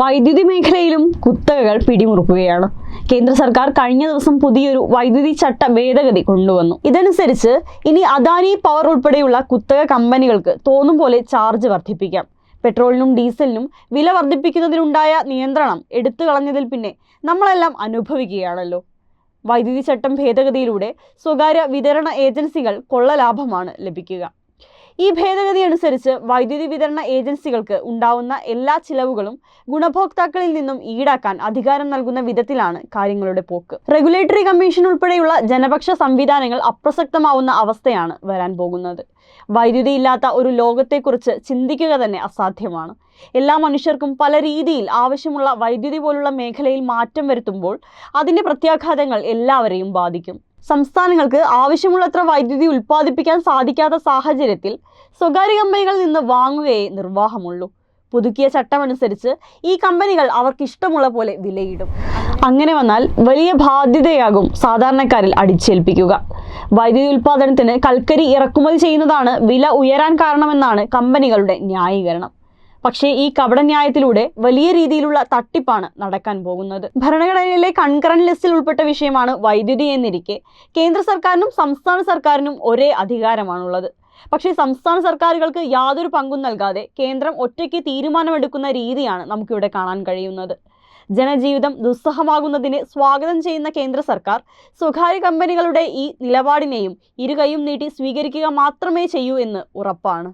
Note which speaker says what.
Speaker 1: വൈദ്യുതി മേഖലയിലും കുത്തകകൾ പിടിമുറുക്കുകയാണ്. കേന്ദ്ര സർക്കാർ കഴിഞ്ഞ ദിവസം പുതിയൊരു വൈദ്യുതി ചട്ട ഭേദഗതി കൊണ്ടുവന്നു. ഇതനുസരിച്ച് ഇനി അദാനി പവർ ഉൾപ്പെടെയുള്ള കുത്തക കമ്പനികൾക്ക് തോന്നും പോലെ ചാർജ് വർദ്ധിപ്പിക്കാം. പെട്രോളിനും ഡീസലിനും വില വർദ്ധിപ്പിക്കുന്നതിനുണ്ടായ നിയന്ത്രണം എടുത്തു കളഞ്ഞതിൽ പിന്നെ നമ്മളെല്ലാം അനുഭവിക്കുകയാണല്ലോ. വൈദ്യുതി ചട്ടം ഭേദഗതിയിലൂടെ സ്വകാര്യ വിതരണ ഏജൻസികൾ കൊള്ള ലാഭമാണ് ലഭിക്കുക. ഈ ഭേദഗതി അനുസരിച്ച് വൈദ്യുതി വിതരണ ഏജൻസികൾക്ക് ഉണ്ടാവുന്ന എല്ലാ ചിലവുകളും ഗുണഭോക്താക്കളിൽ നിന്നും ഈടാക്കാൻ അധികാരം നൽകുന്ന വിധത്തിലാണ് കാര്യങ്ങളുടെ പോക്ക്. റെഗുലേറ്ററി കമ്മീഷൻ ഉൾപ്പെടെയുള്ള ജനപക്ഷ സംവിധാനങ്ങൾ അപ്രസക്തമാവുന്ന അവസ്ഥയാണ് വരാൻ പോകുന്നത്. വൈദ്യുതി ഇല്ലാത്ത ഒരു ലോകത്തെക്കുറിച്ച് ചിന്തിക്കുക തന്നെ അസാധ്യമാണ്. എല്ലാ മനുഷ്യർക്കും പല രീതിയിൽ ആവശ്യമുള്ള വൈദ്യുതി പോലുള്ള മേഖലയിൽ മാറ്റം വരുത്തുമ്പോൾ അതിന്റെ പ്രത്യാഘാതങ്ങൾ എല്ലാവരെയും ബാധിക്കും. സംസ്ഥാനങ്ങൾക്ക് ആവശ്യമുള്ളത്ര വൈദ്യുതി ഉൽപ്പാദിപ്പിക്കാൻ സാധിക്കാത്ത സാഹചര്യത്തിൽ സ്വകാര്യ കമ്പനികളിൽ നിന്ന് വാങ്ങുകയേ നിർവാഹമുള്ളൂ. പുതുക്കിയ ചട്ടമനുസരിച്ച് ഈ കമ്പനികൾ അവർക്ക് ഇഷ്ടമുള്ള പോലെ വിലയിടും. അങ്ങനെ വന്നാൽ വലിയ ബാധ്യതയാകും സാധാരണക്കാരിൽ അടിച്ചേൽപ്പിക്കുക. വൈദ്യുതി ഉൽപ്പാദനത്തിന് കൽക്കരി ഇറക്കുമതി ചെയ്യുന്നതാണ് വില ഉയരാൻ കാരണമെന്നാണ് കമ്പനികളുടെ ന്യായീകരണം. പക്ഷേ ഈ കപടന്യായത്തിലൂടെ വലിയ രീതിയിലുള്ള തട്ടിപ്പാണ് നടക്കാൻ പോകുന്നത്. ഭരണഘടനയിലെ കൺകറന്റ് ലിസ്റ്റിൽ ഉൾപ്പെട്ട വിഷയമാണ് വൈദ്യുതി എന്നിരിക്കെ കേന്ദ്ര സർക്കാരിനും സംസ്ഥാന സർക്കാരിനും ഒരേ അധികാരമാണുള്ളത്. പക്ഷേ സംസ്ഥാന സർക്കാരുകൾക്ക് യാതൊരു പങ്കും നൽകാതെ കേന്ദ്രം ഒറ്റയ്ക്ക് തീരുമാനമെടുക്കുന്ന രീതിയാണ് നമുക്കിവിടെ കാണാൻ കഴിയുന്നത്. ജനജീവിതം ദുസ്സഹമാകുന്നതിനെ സ്വാഗതം ചെയ്യുന്ന കേന്ദ്ര സർക്കാർ സ്വകാര്യ കമ്പനികളുടെ ഈ നിലപാടിനെയും ഇരുകൈയും നീട്ടി സ്വീകരിക്കുക മാത്രമേ ചെയ്യൂ എന്ന് ഉറപ്പാണ്.